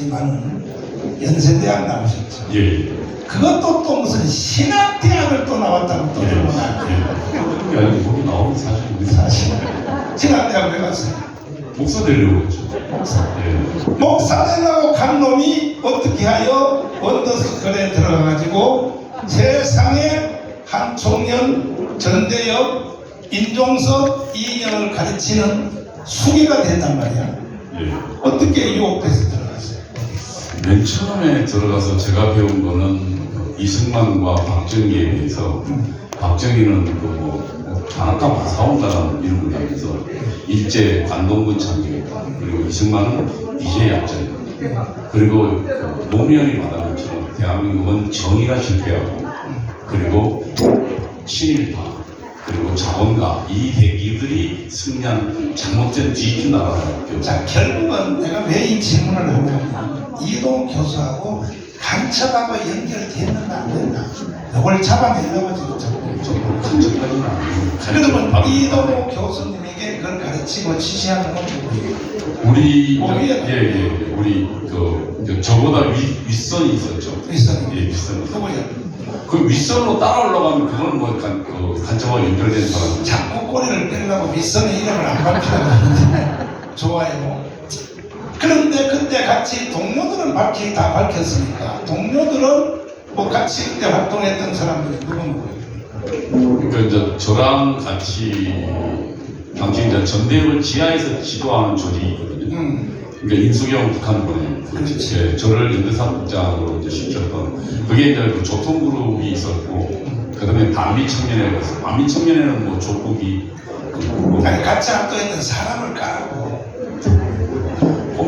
나오셨지만은 연세대학 나오셨죠. 예. 예. 그것도 또 무슨 신학대학을 또 나왔다고 또 들고 나 예. 아니 거기 나오면 사실 우리 사실 신학대학 왜 갔어요? 목사 되려고 했죠. 목사. 예. 목사 되려고 간 놈이 어떻게 하여 원더스컬에 들어가가지고 세상에 한 청년 전대엽 인종석 이인영을 가르치는 수기가 됐단 말이야. 예. 어떻게 유혹돼서 들어갔어요? 맨 처음에 들어가서 제가 배운 거는 이승만과 박정희에 대해서 박정희는 그뭐 단학가 마사원가라는 이름을 하면서 일제 관동군 장교였다. 그리고 이승만은 이제 약자였다. 그리고 그 노무현이 말한 것처럼 대한민국은 정의가 실패하고 그리고 친일파 그리고 자본가 이 대기들이 승리한 잘못된 뒤집힌 나라라고 자, 결국은 내가 왜 이 질문을 하냐면 이동 교수하고 간첩하고 연결됐는가 안 됐나 이걸 잡아내려고 지금 간접까지는 아니고 그러면 이동호 교수님에게 그걸 가르치고 지시하는 건 누구예요? 우리. 예예 우리 그 저보다 위, 윗선이 있었죠. 윗선이. 예 윗선. 누구예요? 그 윗선으로 따라 올라가면 그건 뭐 간, 그 간첩과 연결된 사람. 자꾸 꼬리를 빼려고 윗선의 이름을 안 밝히려고 하는데 좋아요 그런데 그때 같이 동료들은 밝히 다 밝혔으니까 동료들은 뭐 같이 그때 활동했던 사람들이 누구예요? 그러니까 이제 저랑 같이 당시 이제 전대협을 지하에서 지도하는 조직이거든요. 음. 그러니까 인수경 북한군에. 예, 저를 연대사국장으로 이제 시켰던 그게 이제 그 조통그룹이 있었고 그다음에 반미 청년회 가서 반미 청년회는 뭐 조국이 그 아니 같이 활동했던 사람을 까고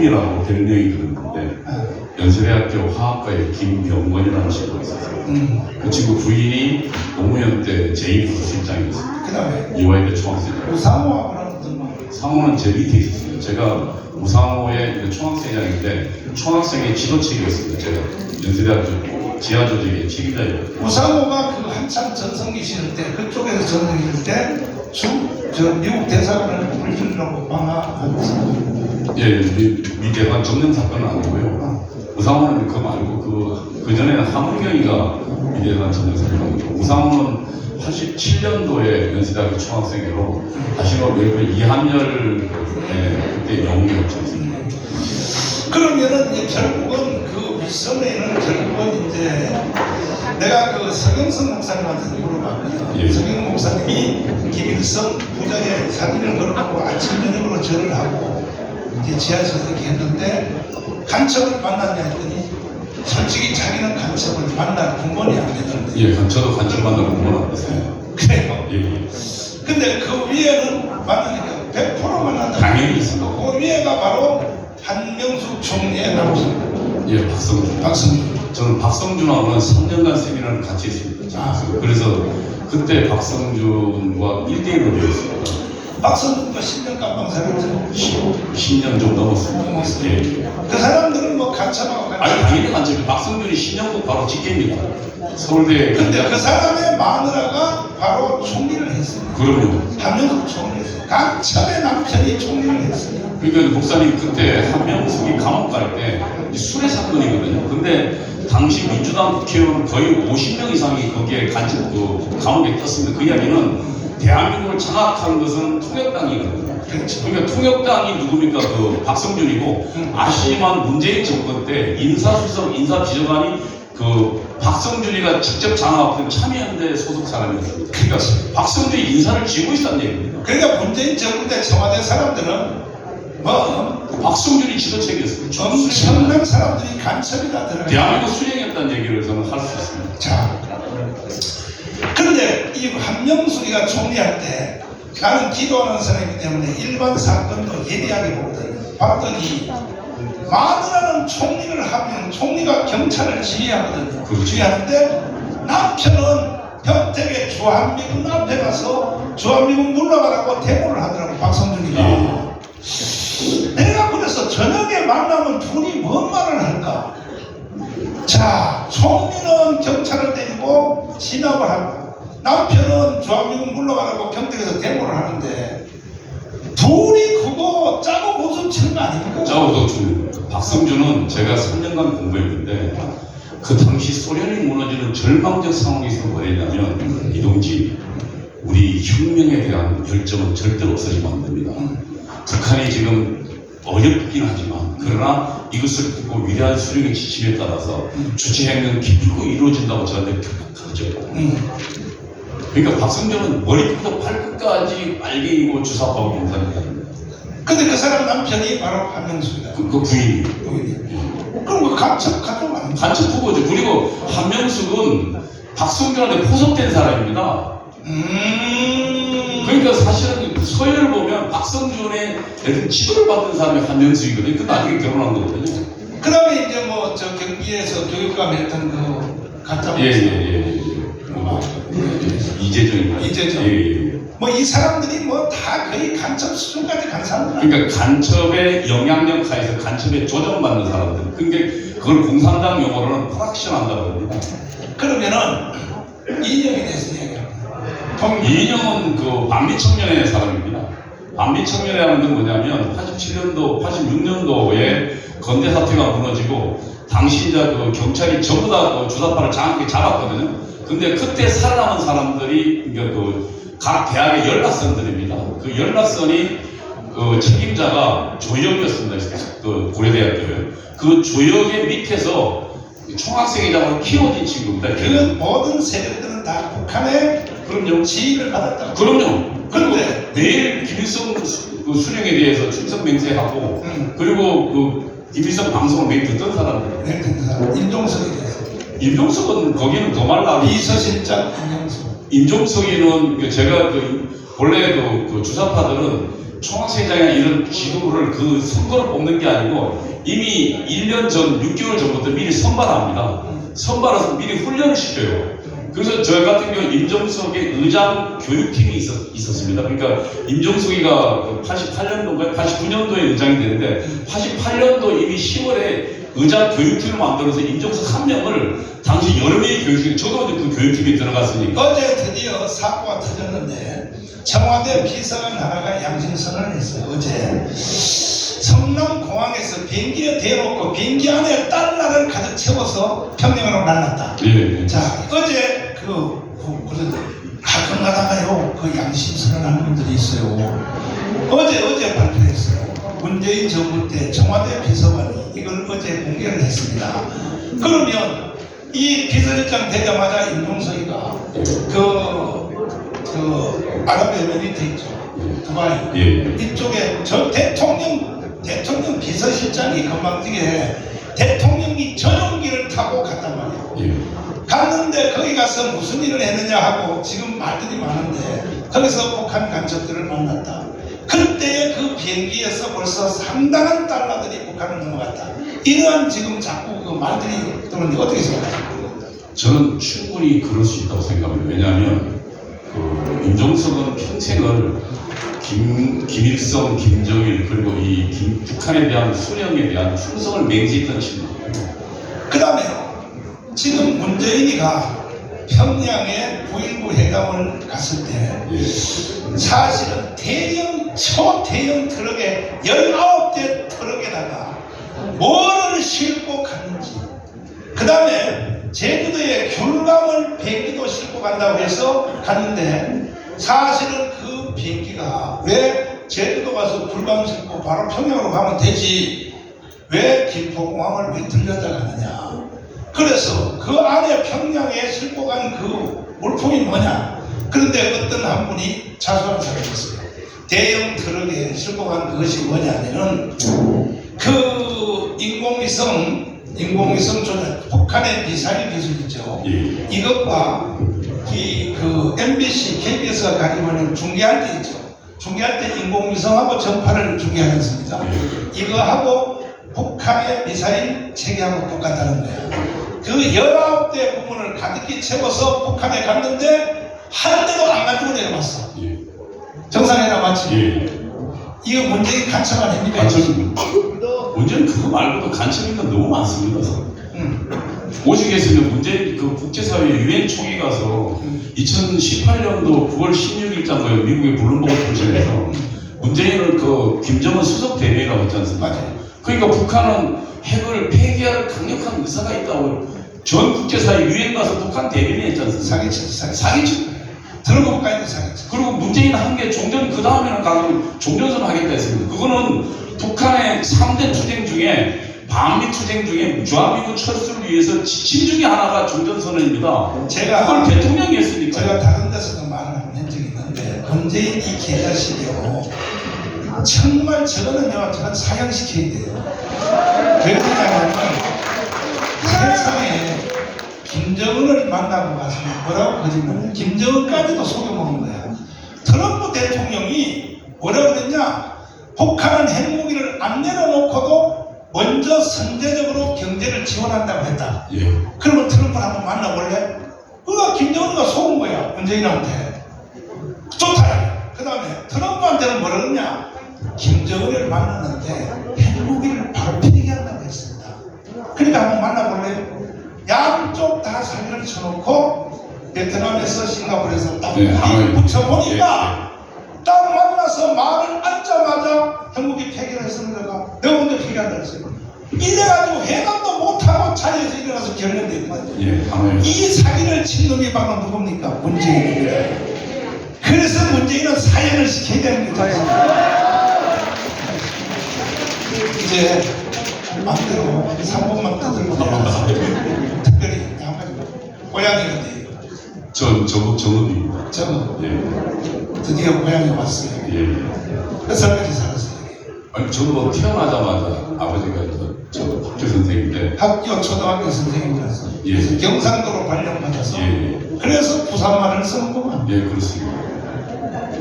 홈이라고 별명이 그랬는데 아, 연세대학교 화학과에 김병건이라는 친구가 있었어요. 음. 그 친구 부인이 노무현 때 제2부실장이었어요. 그 다음에 이화여대 총학생. 우상호하고는 무슨 말 상호는 제 밑에 있었어요. 제가 우상호의 그 총학생장인데 총학생의 지도책이었습니다. 제가 연세대학교 지하 조직의 책임자였거든요. 우상호가 그 한참 전성기 시절 때 그쪽에서 전성기 때중 저 미국 대사관을 불리려고 방하하고 예, 미, 미 대관 점령 사건은 아니고요. 우상호는 그거 말고 그, 그 전에는 하문경이가 미 대관 점령 사건이고 우상호는 87년도에 연세대학교 총학생회로 다시마 외부 이한열 예, 그때 영웅이었죠. 그러면은 이제 결국은 그 윗선에는 결국은 이제 내가 그 서경석 목사님한테 물어봤거든. 예. 서경 목사님이 김일성 부장의 사진을 걸어놓고 아침 저녁으로 절을 하고 이제 지하철에서 이렇게 했는데 간첩을 만났냐 했더니 솔직히 자기는 간첩을 만날 군번이 안 되던데. 예, 저도 간첩 만나고 공부를 했어요. 그래요. 예, 예. 근데 그 위에는 만나니까 100% 만난다. 당연히 있습니다. 그 위에가 바로 한명숙 총리의 남편 예, 박성준. 박성준. 저는 박성준하고는 3년간 세미나를 같이 했습니다. 아. 그래서 그때 박성준과 1대1로 되었습니다. 박성준도 10년 깜빵살이었죠. 10년 좀 넘었습니다. 예, 예. 그 사람들은 뭐 간첩하고 아니, 간첩. 당연히 간첩이 박성준이 10년국 바로 직계입니다. 서울대. 근데 그 사람의 마누라가 바로 총리를 했습니다. 그럼요. 한명숙 총리였어요. 간첩의 남편이 총리를 했어요. 그러니까 목사님 그때 한명숙이 감옥 갈때 수레 사건이거든요. 근데 당시 민주당 국회의원 거의 50명 이상이 거기에 간첩 그 감옥에 떴습니다. 그 이야기는 대한민국을 장악한 것은 통역당이거든요. 그러니까 통역당이 누굽니까? 그 박성준이고 음. 아시지만 문재인 정권 때 인사수석 인사비서관이 그 박성준이가 직접 장악한 참여연대 소속 사람이었습니다. 그러니까 박성준이 인사를 쥐고 있다는 얘기입니다. 그러니까 문재인 정부 때 청와대 사람들은 뭐 박성준이 지도책이었습니다. 엄청난 사람들이 간첩이 다 들어가. 대한민국 수령했다는 얘기를 저는 할 수 있습니다. 자, 그런데 이 한명숙이가 총리할 때 나는 기도하는 사람이기 때문에 일반 사건도 예리하게 보거든. 봤더니 마누라는 총리를 하면 총리가 경찰을 지휘하거든요. 그렇죠. 지휘하는데 남편은 평택의 주한미군 앞에 가서 주한미군 물러가라고 대모를 하더라고 박성준이가. 예. 내가 그래서 저녁에 만나면 둘이 뭔 말을 할까? 자, 총리는 경찰을 데리고 진압을 하고 남편은 주한미군 물러가라고 평택에서 데모를 하는데 둘이 그거 짜고 무슨 치는 거 아닙니까? 짜오도 중 박성준은 제가 3년간 공부했는데 그 당시 소련이 무너지는 절망적 상황에서 뭐했냐면 이동지 우리 혁명에 대한 열정은 절대로 없어지면 안 됩니다. 북한이 지금 어렵긴 하지만 그러나 이것을 듣고 위대한 수령의 지침에 따라서 주체 행동 기필코 이루어진다고 저한테 격하죠. 음. 그러니까 박성준은 머리부터 발끝까지 빨갱이고 주사파고 공산입니다. 근데 그 사람 남편이 바로 한명수입니다. 그, 그 부인이 그럼 그 간첩 가족 아닙니까? 간첩 후보죠. 그리고 한명숙은 박성준한테 포섭된 사람입니다. 음. 그러니까 사실은 그 서열을 보면 박성준의 예를 지도를 받은 사람이 한명숙이거든요. 그 나중에 결혼한 거거든요. 그 다음에 이제 뭐 저 경기에서 교육감 했던 그 가짜 예, 예, 예, 예. 뭐, 이재정인가요? 이재정. 예, 예. 뭐 이 사람들이 뭐 다 거의 간첩 수준까지 간 사람들 그러니까 간첩의 영향력 하에서 간첩에 조정받는 사람들. 근데 그걸 공산당 용어로는 프락션 한다고 합니다. 그러면은 이념에 대해서. 통 이인영은 그 반미 청년의 사람입니다. 반미 청년이라는 건 뭐냐면 87년도, 86년도에 건대 사태가 무너지고 당시 이제 그 경찰이 전부 다 그 주사파를 장악하게 잡았거든요. 근데 그때 살아남은 사람들이 그각 대학의 연락선들입니다. 그 연락선이 그 책임자가 조혁이었습니다. 그 고려대학교에. 그 조혁의 밑에서 총학생회장으로 키워진 친구입니다. 그 모든 세력들은 다 북한의 그럼요. 지휘를 받았다. 그럼요. 그런데 매일 김일성 수, 그 수령에 대해서 충성 맹세하고 음. 그리고 그 김일성 방송을 매일 듣던 사람들. 네, 그 사람 임종석에 대해서 임종석은 거기는 더 말라. 비서실장 임종석. 임종석이는 그 제가 그 본래 그, 그 주사파들은 총학생장이나 이런 지도부를 그 선거를 뽑는 게 아니고 이미 1년 전, 6개월 전부터 미리 선발합니다. 선발해서 미리 훈련을 시켜요. 그래서 저 같은 경우 임종석의 의장 교육팀이 있었, 있었습니다. 그러니까 임종석이가 88년도인가요? 89년도에 의장이 되는데 88년도 이미 10월에 의장 교육팀을 만들어서 임종석 한 명을 당시 명의 교육팀, 저도 이제 그 교육팀에 들어갔으니까 어제 드디어 사고가 터졌는데 청와대 비서관 하나가 양심 선언을 했어요. 어제 성남공항에서 비행기에 대놓고 비행기 안에 달러를 가득 채워서 평양으로 날랐다. 예, 예. 자 어제 그, 그 그런 가끔 가다가요 그 양심 선언하는 분들이 있어요. 어제 어제 발표했어요. 문재인 정부 때 청와대 비서관이 이걸 어제 공개를 했습니다. 그러면 이 비서실장 되자마자 임종석이가 그, 그 아랍에미리트 있죠. 두바이 예. 이쪽에 저 대통령 대통령 비서실장이 건방지게 대통령이 전용기를 타고 갔단 말이에요. 예. 갔는데 거기 가서 무슨 일을 했느냐 하고 지금 말들이 많은데 거기서 북한 간첩들을 만났다. 그때 그 비행기에서 벌써 상당한 달러들이 북한을 넘어갔다. 이러한 지금 자꾸 그 말들이 들어오는데 어떻게 생각하십니까? 저는 충분히 그럴 수 있다고 생각합니다. 왜냐하면 그 임종석은 평생을 김, 김일성, 김정일 그리고 이 김- 북한에 대한 수령에 대한 충성을 맹세했던 친구예요. 그 다음에요. 지금 문재인이가 평양에 9.19 회담을 갔을 때 예. 사실은 대형, 초대형 트럭에 19대 트럭에다가 뭐를 싣고 갔는지 그 다음에 제주도에 귤감을 비행기도 싣고 간다고 해서 갔는데 사실은 그 비행기가 왜 제주도 가서 귤감 싣고 바로 평양으로 가면 되지 왜 김포공항을 왜 들렸다 가느냐 그래서 그 안에 평양에 싣고 간 그 물품이 뭐냐 그런데 어떤 한 분이 자수한 사람이 있어요 대형 트럭에 싣고 간 그것이 뭐냐면은 그 인공위성 인공위성 조작 북한의 미사일 기술이죠 예. 이것과 이 그 MBC, KBS가 가지고 있는 중계할 때 있죠. 중계할 때 인공위성하고 전파를 중계하지 않습니까? 이거하고 북한의 미사일 체계하고 똑같다는 거야. 그 19대 부분을 가득히 채워서 북한에 갔는데 한 대도 안 가지고 내려왔어. 예. 정상회담 맞지? 예. 이거 문재인 간첩 아닙니까? 간첩은 문제는 그거 말고도 간첩인 건 너무 많습니다. 응. 오시겠으면 문재인 그 국제사회 유엔 총회 가서 2018년도 9월 16일자고요 미국의 블룸버그 통신에서 문재인을 그 김정은 수석 대변이라고 했지 않습니까? 맞아요. 그러니까 북한은 핵을 폐기할 강력한 의사가 있다고 전 국제사회 유엔 가서 북한 대변인 했지 않습니까? 사기쳤어, 사기쳤어. 가야 돼, 사기쳤어. 그리고 문재인 한 게 종전 그 다음에는 가서 종전선 하겠다 했습니다. 그거는 북한의 3대 투쟁 중에 반미 투쟁 중에 주한미군 철수를 위해서 지침 중에 하나가 종전선언입니다. 제가- 그걸 대통령이 했으니까. 제가 다른 데서도 말을 문재인 이 개자식이요 정말 저거는요 저는 사형시켜야 돼요. 왜 그러냐면 세상에 김정은을 만나고 가서 뭐라고 거짓말해 김정은까지도 속여먹은 거야. 트럼프 대통령이 뭐라고 그랬냐? 북한은 핵무기를 안 내려놓고도 먼저 선제적으로 경제를 지원한다고 했다. 예. 그러면 트럼프를 한번 만나볼래? 그가 김정은이가 속은 거야 문재인한테 좋다 그 다음에 트럼프한테는 뭐라 그러냐 김정은을 만나는데 핵무기를 바로 폐기한다고 했습니다 그러니까 한번 만나볼래? 양쪽 다 사기를 쳐놓고 베트남에서 싱가포르에서 딱 네, 하노이. 붙여보니까 딱 만나서 말을 앉자마자 핵무기 폐기를 했습니다 내가 먼저 폐기한다 했어요 이래가지고 회담도 못하고 자리에서 일어나서 결렬된 거예요 예. 이 사기를 친 놈이 바로 누굽니까? 문재인입니다. 그래서 문재인은 사연을 시켜야 되는 거죠. 이제 마음대로 3분만 떠들고 특별히 한 가지 고향이 어디예요? 전 저국 정읍입니다. 저는 예, 드디어 고향에 왔어요. 예. 몇 살까지 살았어요? 아니, 저도 뭐 태어나자마자 아버지가 저, 저 학교 선생인데, 학교 초등학교 선생님이라서 예. 그래서 경상도로 발령받아서 예, 그래서 부산말을 쓰는구만. 예, 그렇습니다.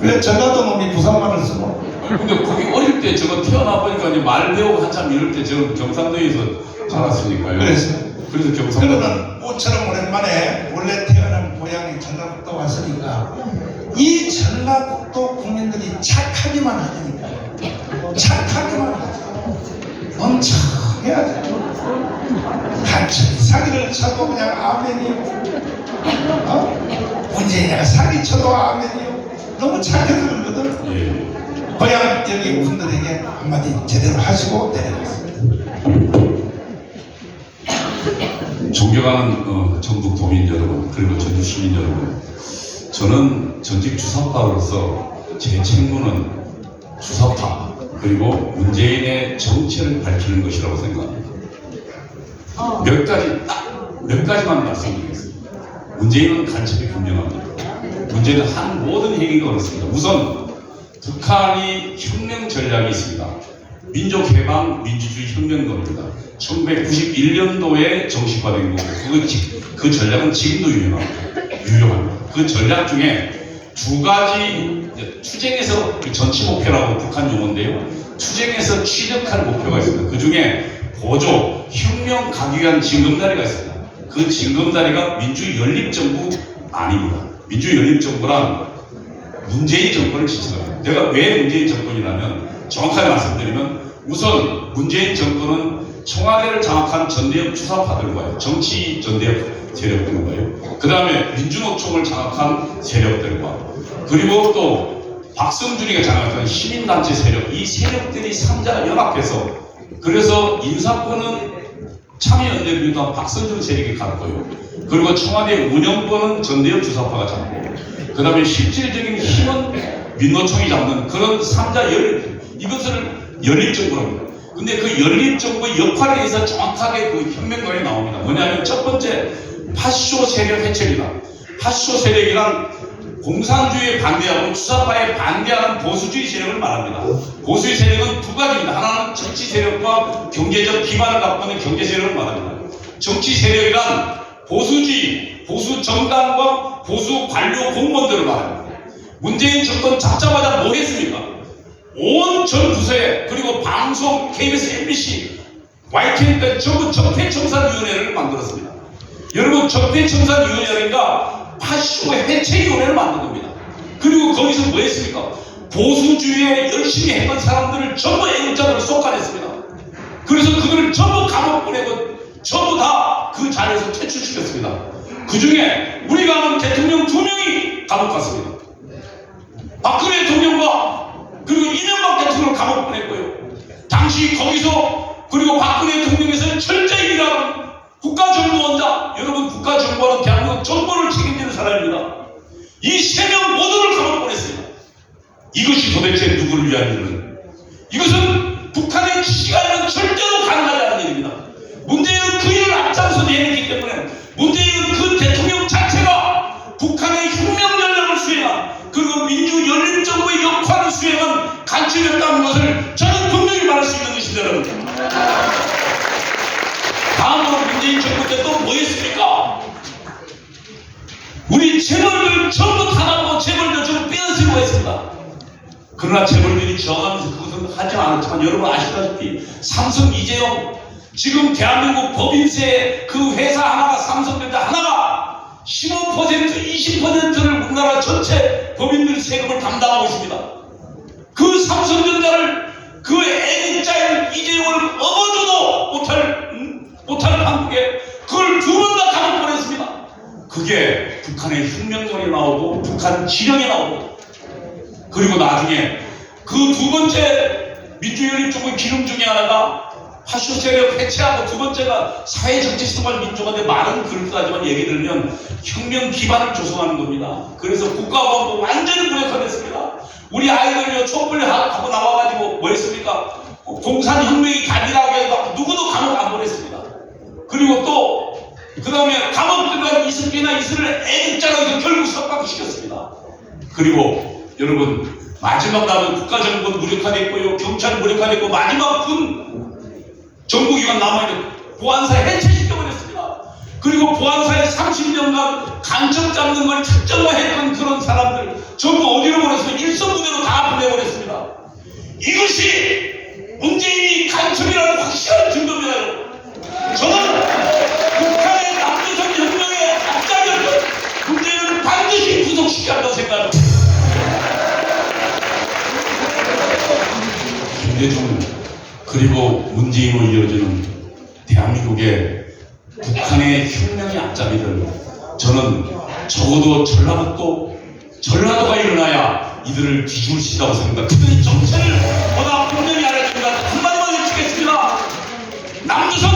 왜 전라도 놈이 부산말을 쓰고 근데 거기 어릴 때 저거 태어나 보니까 이제 말 배우고 한참 이럴 때 저는 경상도에서 자랐으니까요. 그래서 그래서 경상도. 그러면 모처럼 오랜만에 원래 태어난 고향이 전라북도 왔으니까 이 전라북도 국민들이 착하기만 하니까 착하기만 하죠 엄청 해야죠 간첩이 사기를 쳐도 그냥 아멘이요 어? 문재인이가 사기 쳐도 아멘이요 너무 착해서 그러거든 예. 고향 여기 분들에게 한마디 제대로 하시고 내려갔습니다. 존경하는 어, 전북 도민 여러분 그리고 전주 시민 여러분 저는 전직 주사파로서 제 책무는 주사파 그리고 문재인의 정체를 밝히는 것이라고 생각합니다. 몇 가지 딱 몇 가지만 말씀드리겠습니다. 문재인은 간첩이 분명합니다 문재인은 한 모든 행위가 그렇습니다 우선 북한이 혁명 전략이 있습니다. 민족해방 민주주의 혁명론입니다. 1991년도에 정식화된 거고 그, 지- 그 전략은 지금도 유효합니다. 유효합니다. 그 전략 중에 두 가지 투쟁에서 그 전치 목표라고 북한 용어인데요. 투쟁에서 취득할 목표가 있습니다. 그 중에 보조, 혁명 가기 위한 징검다리가 있습니다. 그 징검다리가 민주연립정부 아닙니다. 민주연립정부란 문재인 정권을 지칭합니다. 내가 왜 문재인 정권이라면 정확하게 말씀드리면 우선 문재인 정권은 청와대를 장악한 전대협 주사파들과의 정치 전대협 세력들과요. 그 다음에 민주노총을 장악한 세력들과 그리고 또 박성준이가 장악한 시민단체 세력 이 세력들이 삼자 연합해서 그래서 인사권은 참여연대민주당 박성준 세력이 갖고요. 그리고 청와대 운영권은 전대협 주사파가 잡고 그 다음에 실질적인 힘은 민노총이 잡는 그런 삼자 연립 이것을 연립정부라고 합니다. 근데 그 연립정부의 역할에 대해서 정확하게 그 혁명관이 나옵니다. 뭐냐면 첫 번째 파쇼 세력 해체입니다. 파쇼 세력이란 공산주의에 반대하고 주사파에 반대하는 보수주의 세력을 말합니다. 보수의 세력은 두 가지입니다. 하나는 정치 세력과 경제적 기반을 갖고 있는 경제 세력을 말합니다. 정치 세력이란 보수주의, 보수 정당과 보수 관료 공무원들을 말합니다. 문재인 정권 잡자마자 뭐 했습니까? 온 전 부서에 그리고 방송, KBS, MBC, YTN까지 전부 적폐청산위원회를 만들었습니다. 여러분 적폐청산위원회가 파쇼 해체위원회를 만든 겁니다. 그리고 거기서 뭐 했습니까? 보수주의에 열심히 했던 사람들을 전부 애국자들을 쏙가냈습니다. 그래서 그들을 전부 감옥 보내고 전부 다 그 자리에서 퇴출시켰습니다. 그 중에 우리가 아는 대통령 두 명이 감옥 갔습니다. 박근혜 대통령과 그 그리고 이명박 대통령을 감옥 보냈고요. 당시 거기서 그리고 박근혜 대통령에서 철저히 일하는 국가 정보원장 여러분 국가 정보원은 대한민국 정보를 책임지는 사람입니다. 이 세 명 모두를 감옥 보냈습니다. 이것이 도대체 누구를 위한 일은 이것은 북한의 아니면 절대로 가능하지 않은 일입니다. 문재인은 그 일을 앞장서 내냈기 때문에 문재인 다음으로 문재인 정부 때 또 뭐 했습니까? 우리 재벌들 전부 다 나고 재벌들 좀 빼앗으려고 했습니다. 그러나 재벌들이 저항하면서 그것은 하지 않았지만 여러분 아시다시피 삼성 이재용 지금 대한민국 법인세 그 회사 하나가 삼성전자 하나가 15% 20%를 우리나라 전체 법인들 세금을 담당하고 있습니다. 그 삼성전자를 그 애국자인 이재용을 업어줘도 못할 음, 못할 한국에 그걸 두 번다 감옥 보냈습니다. 그게 북한의 혁명론이 나오고 북한 지령이 나오고 그리고 나중에 그 두 번째 민주연립정부의 기능 중에 하나가 파쇼 세력 해체하고 두 번째가 사회정치생활 민주화인데 많은 그릇하지만 얘기 들으면 혁명 기반을 조성하는 겁니다. 그래서 국가보안부 완전히 무력화됐습니다. 우리 아이들요 촛불 하고 나와가지고 뭐 했습니까? 공산혁명이 답이라고 해서 누구도 감옥 안 보냈습니다. 그리고 또 그 다음에 감옥 들어간 이승기나 이슬을 애국자로 해서 결국 석방시켰습니다. 그리고 여러분 마지막 남은 국가정부는 무력화됐고요 경찰 무력화됐고 마지막 군 정부기관 남아있는 보안사 해체시켜버렸습니다. 그리고 보안사에 30년간 간첩 잡는 걸 특정화했던 그런 사람들 전부 어디로 보냈어요? 일선부대로 다 보내버렸습니다. 이것이 문재인이 간첩이라는 확실한 증거입니다. 여러분. 저는 북한의 남조선 혁명의 앞장이었던 문재인을 반드시 구속시켜야 한다고 생각합니다. 김대중 그리고 문재인으로 이어지는 대한민국의 북한의 혁명의 앞잡이들 저는 적어도 전라북도 전라도가 일어나야 이들을 뒤집을 수 있다고 생각합니다. 그들의 정체를 보다 분명히 알아줍니다. 한마디만 해주겠습니다. 남조선